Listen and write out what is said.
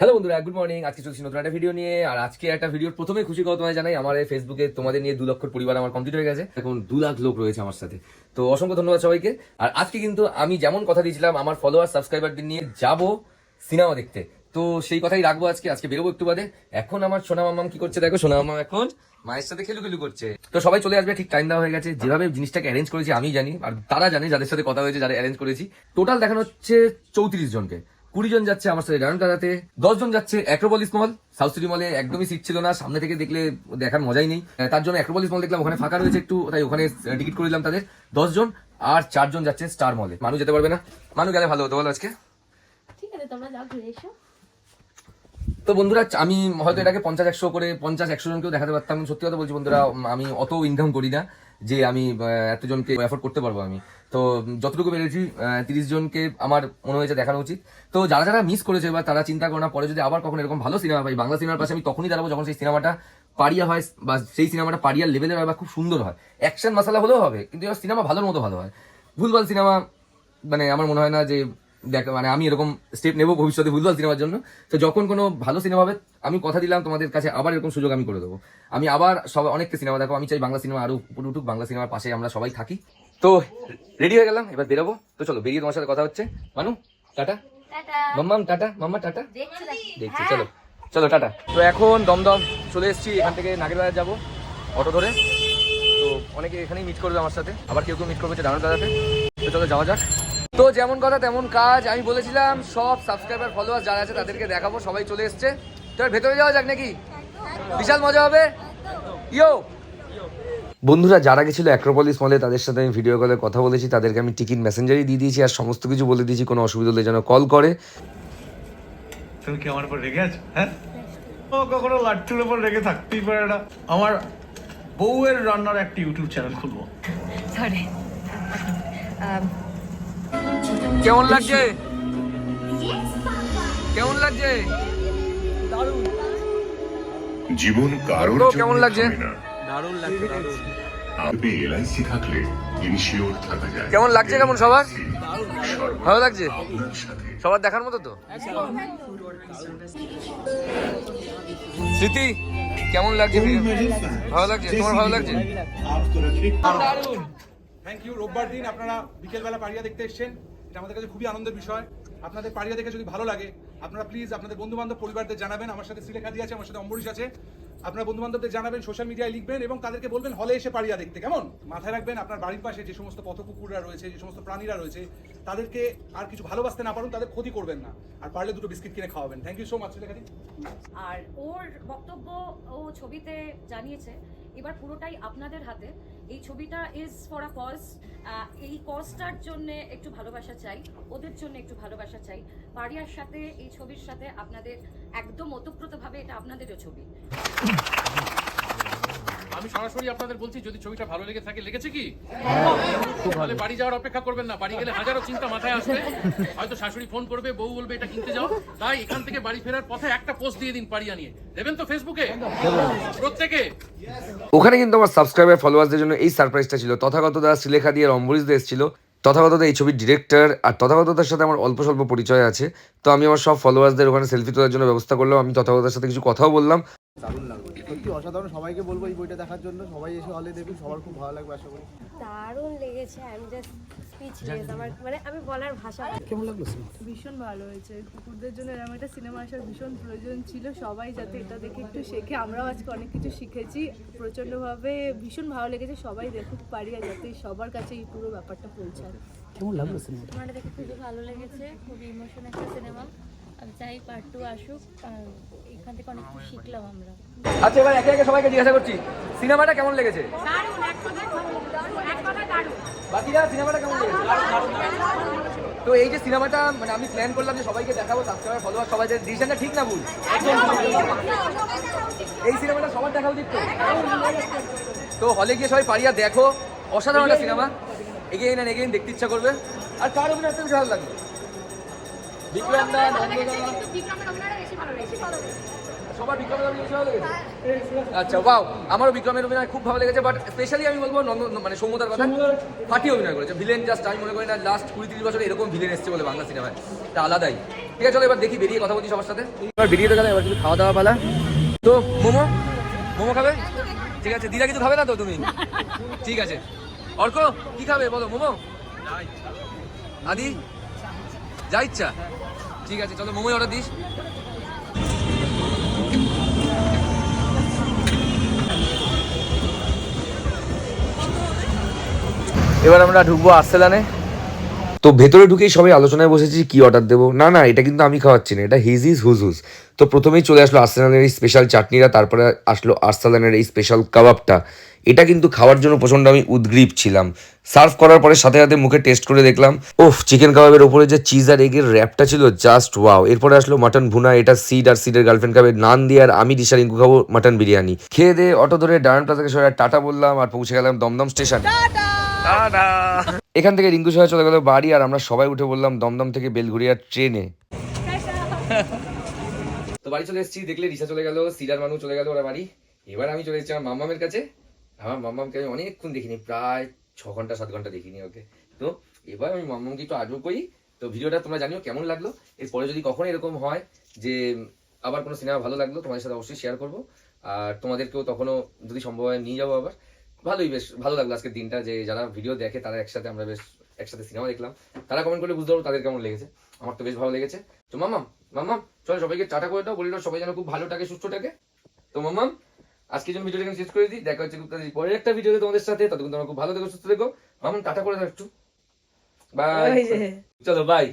Hello বন্ধুরা good morning আজকে চলছি নতুন একটা ভিডিও নিয়ে, আর আজকে একটা ভিডিওর প্রথমে খুশি কথা তোমায় জানাই, আমার ফেসবুকে তোমাদের নিয়ে দু লক্ষর পরিবার আমার কমপ্লিট হয়ে গেছে। এখন দু লাখ লোক রয়েছে আমার সাথে। তো অসংখ্য ধন্যবাদ সবাইকে। আর আজকে কিন্তু আমি যেমন কথা দিয়েছিলাম, আমার ফলোয়ার সাবস্ক্রাইবারদের নিয়ে যাব সিনেমা দেখতে। তো সেই কথাই রাখব আজকে আজকে বেরোবো একটু বাদে। এখন আমার সোনা মামাম কি করছে দেখো? সোনা মামাম এখন মায়ের সাথে খেলু খেলু করছে। তো সবাই চলে আসবে, ঠিক টাইম দেওয়া হয়ে গেছে। যেভাবে জিনিসটাকে অ্যারেঞ্জ করেছি, আমি জানি। আর তারা জানে, যাদের সাথে কথা হয়েছে, যারা অ্যারেঞ্জ করেছি। টোটাল দেখানো হচ্ছে চৌত্রিশ জনকে। কুড়ি জন যাচ্ছে আমার সাথে ডায়ন কাদাতে দশ জন যাচ্ছে অ্যাক্রোপলিস মল সাউথ সিটি মলে একদমই সিট ছিল না সামনে থেকে দেখলে দেখার মজাই নেই। তার জন্য অ্যাক্রোপলিস মল দেখলাম ওখানে ফাঁকা রয়েছে একটু তাই ওখানে টিকিট করে দিলাম তাদের। দশ জন আর চারজন যাচ্ছে স্টার মলে মানুষ যেতে পারবে না। মানুষ গেলে ভালো হতো বলো আজকে। ঠিক আছে তোমরা যাও ঘুরে এসো। তো বন্ধুরা আমি হয়তো এটাকে পঞ্চাশ একশো করে পঞ্চাশ একশো জনকেও দেখাতে পারতাম। সত্যি কথা বলছি বন্ধুরা আমি অত ইনকাম করি না যে আমি এতজনকে অ্যাফোর্ড করতে পারব আমি। তো যতটুকু পেরেছি তিরিশ জনকে আমার মনে হয়েছে দেখানো উচিত। তো যারা যারা মিস করেছে বা তারা চিন্তা করো না, পরে যদি আবার কখনো এরকম ভালো সিনেমা পাই, বাংলা সিনেমার পাশে আমি তখনই দাঁড়াবো যখন সেই সিনেমাটা পারিয়া হয়, বা সেই সিনেমাটা পারিয়ার লেভেলের হয় বা খুব সুন্দর হয়। অ্যাকশন মশলা হলেও হবে, কিন্তু সিনেমা ভালোর মতো ভালো হয়। ভুলভাল সিনেমা মানে আমার মনে হয় না যে দেখ মানে আমি এরকম স্টেপ নেব ভবিষ্যতে ভুলভাল সিনেমার জন্য। তো যখন কোনো ভালো সিনেমা হবে, আমি কথা দিলাম, তোমাদের কাছে আবার এরকম সুযোগ আমি করে দেবো। আমি আবার সব অনেকটা সিনেমা দেখো আমি চাই বাংলা সিনেমা আরও উপরে উঠুক, বাংলা সিনেমার পাশে আমরা সবাই থাকি। তো রেডি হয়ে গেলাম এবার বেরোবো। তো চলো বেরিয়ে তোমার সাথে কথা হচ্ছে। মানু টাটা। মাম্মাম টাটা। মাম্মা টাটা। দেখছি চলো। চলো টাটা। তো এখন দমদম চলে এসেছি এখান থেকে নাগের বাজার যাব অটো ধরে। তো অনেকে এখানেই মিট করবে আমার সাথে। আবার কেউ কেউ মিট করবে ডাউন দাদাতে তো চলো যাওয়া যাক। তো যেমন কথা তেমন কাজ। আমি বলেছিলাম সব সাবস্ক্রাইবার ফলোয়ার যারা আছে তাদেরকে দেখাবো সবাই চলে এসছে। তো এবার ভেতরে যাওয়া যাক নাকি? বিশাল মজা হবে। ইয়ো বন্ধুরা যারা গেছিল অ্যাক্রোপলিস মলে তাদের সাথে আমি ভিডিও কলে কথা বলেছি। তাদেরকে আমি টিকিট মেসেঞ্জারই দিয়ে দিয়েছি আর সমস্ত কিছু বলে দিয়েছি। কোনো অসুবিধা হলে যেন কল করে। তুমি কি আমার উপর রেগে আছো? হ্যাঁ? ও কখনো লাট্টুর উপর রেগে থাকতেই পারে না। আমার বউয়ের রান্নার একটা ইউটিউব চ্যানেল খুলবো। সরি কেমন লাগছে? কেমন লাগছে? জীবন কারোর তো জন্য কেমন লাগছে? না। আপনি এলআইসি থাকলে ইনশিওর থাকা যায়। কেমন লাগছে কেমন সবার? ভালো লাগছে? সবার দেখার মতো তো? স্মৃতি কেমন লাগছে? ভালো লাগছে? তোমার ভালো লাগছে? থ্যাংক ইউ রোববার দিন আপনারা বিকেলবেলা পাড়িয়া দেখতে এসেছেন। এটা আমাদের কাছে খুবই আনন্দের বিষয়। আপনাদের পাড়িয়া দেখে যদি ভালো লাগে, আপনারা প্লিজ আপনাদের বন্ধু বান্ধব পরিবারদের জানাবেন। আমার সাথে শ্রীলেখাদি আছে, আমার সাথে অম্বরীশ আছে। আপনার বন্ধু বান্ধবদের জানাবেন সোশ্যাল মিডিয়ায় লিখবেন এবং তাদেরকে বলবেন, হলে এসে পাড়িয়া দেখতে। কেমন? মাথায় রাখবেন, আপনার বাড়ির পাশে যে সমস্ত পথকুকুররা রয়েছে, যে সমস্ত প্রাণীরা রয়েছে, তাদেরকে আর কিছু ভালোবাসতে না পারুন, তাদের ক্ষতি করবেন না। আর পারলে দুটো বিস্কিট কিনে খাওয়াবেন। থ্যাংক ইউ সো মাচ শ্রীলেখাদি আর ওর বক্তব্য ও ছবিতে জানিয়েছে, এবার পুরোটাই আপনাদের হাতে। এই ছবিটা ইজ ফর আ কজ এই কজটার জন্য একটু ভালোবাসা চাই ওদের জন্য একটু ভালোবাসা চাই। পারিয়ার সাথে এই ছবির সাথে আপনাদের একদম ওতপ্রোতভাবে এটা আপনাদেরও ছবি। আমি সরাসরি আপনাদের বলছি যদি ছবিটা ভালো লেগে থাকে লেগেছে কি? তাহলে বাড়ি যাওয়ার অপেক্ষা করবেন না বাড়ি গেলে হাজারো চিন্তা মাথায় আসবে। হয়তো শাশুড়ি ফোন করবে বউ বলবে এটা কিনতে যাও। তাই এখান থেকে বাড়ি ফেরার পথে একটা পোস্ট দিয়ে দিন পারিয়া নিয়ে। দেবেন তো ফেসবুকে প্রত্যেকে? ওখানে কিন্তু আমার সাবস্ক্রাইবার ফলোয়ার্সদের জন্য এই সারপ্রাইজটা ছিল। তথাগত দা শ্রীলেখা দিয়ে অম্বরীশ দা এসেছিল। তথাগত এই ছবির ডিরেক্টর আর তথাগতদার সাথে আমার অল্প স্বল্প পরিচয় আছে। তো আমি আমার সব ফলোয়ার্সদের ওখানে সেলফি তোলার জন্য ব্যবস্থা করলাম। আমি তথাগতার সাথে কিছু কথাও বললাম। সত্যি অসাধারণ। সবাইকে বলব এই বইটা দেখার জন্য। সবাই এসে হলে দেখুন সবার খুব ভালো লাগবে আশা করি। দারুণ লেগেছে আমি জাস্ট স্পিচলেস আমার মানে আমি বলার ভাষা ভীষণ ভালো হয়েছে। কুকুরদের জন্য এরকম একটা সিনেমা আসার ভীষণ প্রয়োজন ছিল। সবাই যাতে এটা দেখে একটু শেখে। আমরাও আজকে অনেক কিছু শিখেছি। প্রচণ্ডভাবে ভীষণ ভালো লেগেছে। সবাই দেখুক পারি আর যাতে সবার কাছে এই পুরো ব্যাপারটা পৌঁছায়। সিনেমাটা দেখে খুবই ভালো লেগেছে। খুবই ইমোশন একটা সিনেমা চাই পার্ট টু আসুক এখান থেকে অনেক কিছু শিখলাম আমরা। আচ্ছা এবার একে একে সবাইকে জিজ্ঞাসা করছি সিনেমাটা কেমন লেগেছে? বাকিরা সিনেমাটা কেমন লেগেছে? তো এই যে সিনেমাটা মানে আমি প্ল্যান করলাম যে সবাইকে দেখাবো সাবস্ক্রাইবার ফলোয়ার সবাই ডিসিশনটা ঠিক না ভুল? এই সিনেমাটা সবার দেখা উচিত তো? তো হলে গিয়ে সবাই পারিয়া দেখো। অসাধারণ একটা সিনেমা। এগেইন অ্যান্ড এগেইন দেখতে ইচ্ছা করবে। আর কার অভিনয় বেশি ভালো লাগবে বিক্রম দা সবার বিক্রমের অভিনয় বেশি ভালো লেগেছে। আচ্ছা বাও আমারও বিক্রমের অভিনয় খুব ভালো লেগেছে বাট স্পেশালি আমি বলব নন্দ মানে সৌমতার কথা। ফাটিয়ে অভিনয় করেছে। ভিলেন জাস্ট আমি মনে করি না লাস্ট কুড়ি তিরিশ বছরে এরকম ভিলেন এসছে বলে বাংলা সিনেমায় তা আলাদাই। ঠিক আছে চলো এবার দেখি বেরিয়ে কথা বলছি সবার সাথে। এবার বেরিয়ে তো গেলে এবার কিছু খাওয়া দাওয়া পালা। তো মোমো? মোমো খাবে? ঠিক আছে দিদা কিছু খাবে না তো তুমি? ঠিক আছে। অর্ক কি খাবে বলো মোমো? আদি? যা ইচ্ছা। ঠিক আছে, চলো মোমোই অর্ডার দিস। এবার আমরা ঢুকবো আর্সেলানে। তো ভেতরে ঢুকেই সবাই আলোচনায় বসেছি, কি অর্ডার দেবো? না না, এটা কিন্তু আমি খাওয়াচ্ছি না, এটা হিজিস হুজুস তো প্রথমেই চলে আসলো আর্সেলানের এই স্পেশাল চাটনিটা তারপরে আসলো আর্সেলানের এই স্পেশাল কাবাবটা। এটা কিন্তু খাওয়ার জন্য প্রচণ্ড আমি উদ্গ্রীব ছিলাম। সার্ভ করার পরে সাথে সাথে মুখে টেস্ট করে দেখলাম ওফ চিকেন কাবাবের ওপরে যে চিজ আর এগের র্যাপটা ছিল জাস্ট ওয়াও। এরপরে আসলো মাটন ভুনা এটা সিড আর সিডের গার্লফ্রেন্ড খাবে নান দিয়ে আর আমি দিশার ইঙ্কু খাব মাটন বিরিয়ানি। খেয়ে দিয়ে অটো ধরে ডায়ন প্লাজাকে সবাই টাটা বললাম আর পৌঁছে গেলাম দমদম স্টেশন। এখান থেকে রিঙ্কু সবাই চলে গেল বাড়ি আর আমরা সবাই উঠে বললাম দমদম থেকে বেলঘুরিয়ার ট্রেনে। তো বাড়ি চলে এসেছি দেখলে রিসা চলে গেল সিডার মানুষ চলে গেল ওরা বাড়ি। এবার আমি চলে এসেছি আমার মাম্মামের কাছে। আমার মাম্মামকে আমি অনেকক্ষণ দেখিনি, প্রায় ছ ঘণ্টা, সাত ঘণ্টা দেখিনি ওকে। তো এবার আমি মাম্মামকে একটু আজও করি। তো ভিডিওটা তোমরা জানিও কেমন লাগল। এরপরে যদি কখনো এরকম হয় যে আবার কোনো সিনেমা ভালো লাগল, তোমাদের সাথে অবশ্যই শেয়ার করব। আর তোমাদেরকেও তখনও যদি সম্ভব হয় নিয়ে যাব আবার। ভালোই বেশ, ভালো লাগল আজকের দিনটা যে যারা ভিডিও দেখে তারা একসাথে আমরা বেশ, একসাথে সিনেমা দেখলাম। তারা কমেন্ট করলে বুঝতে পারব তাদের কেমন লেগেছে। আমার তো বেশ ভালো লেগেছে। তো মাম্মাম মাম্মাম, চলো সবাইকে টাটা করে দাও। বলে সবাই যেন খুব ভালো থাকে সুস্থ থাকে তো মাম্মাম আজকের জন্য ভিডিওটা এখানে শেষ করে দিই। দেখা হচ্ছে খুব তাড়াতাড়ি পরের একটা ভিডিওতে তোমাদের সাথে। ততক্ষণ তোমরা খুব ভালো থেকো সুস্থ থেকো। মামুন টাটা করে দাও একটু। বাই চলো বাই